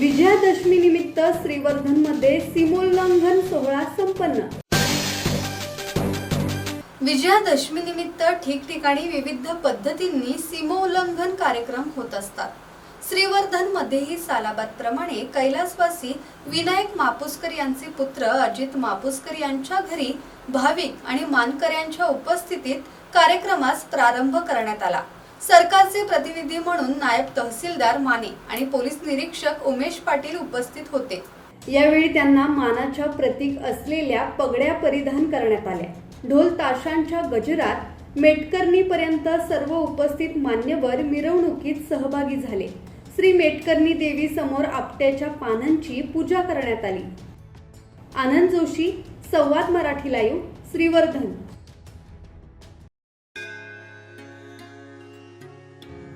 विजयादशमी निमित्त श्रीवर्धनमध्ये सीमोल्लंघन सोहळा संपन्न. विजयादशमी निमित्त ठिकठिकाणी विविध पद्धतींनी सीमोल्लंघन कार्यक्रम होत असतात. श्रीवर्धन मध्येही सालाबादप्रमाणे कैलासवासी विनायक मापुसकर यांचे पुत्र अजित मापुसकर यांच्या घरी भाविक आणि मानकऱ्यांच्या उपस्थितीत कार्यक्रमास प्रारंभ करण्यात आला. सरकारचे प्रतिनिधी म्हणून नायब तहसीलदार माने आणि पोलीस निरीक्षक उमेश पाटील उपस्थित होते. यावेळी त्यांना मानाच्या प्रतीक असलेल्या पगड्या परिधान करण्यात आल्या. ढोल ताशांच्या गजरात मेटकर्णीपर्यंत सर्व उपस्थित मान्यवर मिरवणुकीत सहभागी झाले. श्री मेटकर्णी देवी समोर आपट्याच्या पानांची पूजा करण्यात आली. आनंद जोशी संवाद मराठी लाईव्ह श्रीवर्धन.